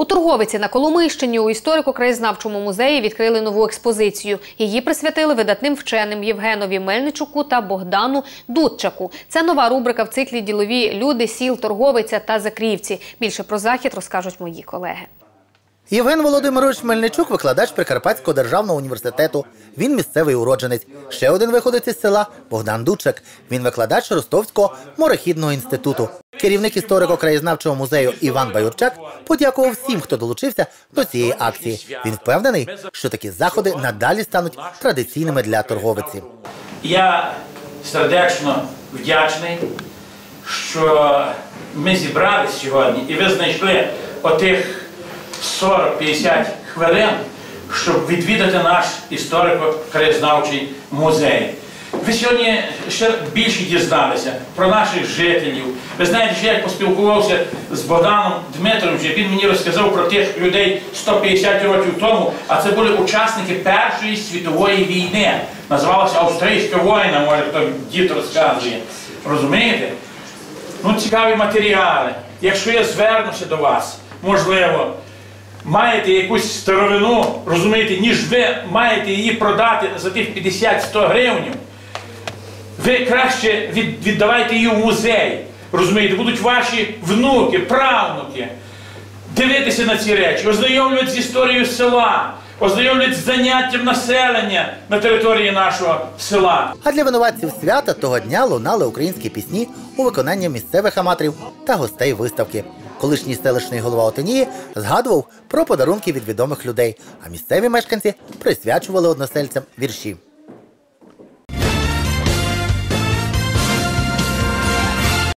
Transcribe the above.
У торговиці на Коломийщині у історико-краєзнавчому музеї відкрили нову експозицію. Її присвятили видатним вченим Євгенові Мельничуку та Богдану Дудчаку. Це нова рубрика в циклі Ділові люди сіл, торговиця та закрівці. Більше про захід розкажуть мої колеги. Євген Володимирович Мельничук, викладач Прикарпатського державного університету. Він місцевий уродженець. Ще один виходить із села Богдан Дучек. Він викладач Ростовського морехідного інституту. Керівник історико-краєзнавчого музею Іван Баюрчак подякував всім, хто долучився до цієї акції. Він впевнений, що такі заходи надалі стануть традиційними для торговиці. Я сердечно вдячний, що ми зібрались сьогодні і ви знайшли отих 40-50 хвилин, щоб відвідати наш історико-краєзнавчий музей. Ви сьогодні ще більше дізналися про наших жителів. Ви знаєте, що я поспілкувався з Богданом Дмитровичем, він мені розказав про тих людей 150 років тому, а це були учасники Першої світової війни. Називалася Австрійська воїна, може хто дід розказує. Розумієте? Ну, цікаві матеріали. Якщо я звернуся до вас, можливо, маєте якусь старовину, розумієте, ніж ви маєте її продати за тих 50-100 гривень, ви краще від, віддавайте її в музей. Розумієте, будуть ваші внуки, правнуки дивитися на ці речі, ознайомлювати з історією села, ознайомлювати з заняттям населення на території нашого села. А для винуватців свята того дня лунали українські пісні у виконанні місцевих аматорів та гостей виставки. Колишній селищний голова Отинії згадував про подарунки від відомих людей, а місцеві мешканці присвячували односельцям вірші.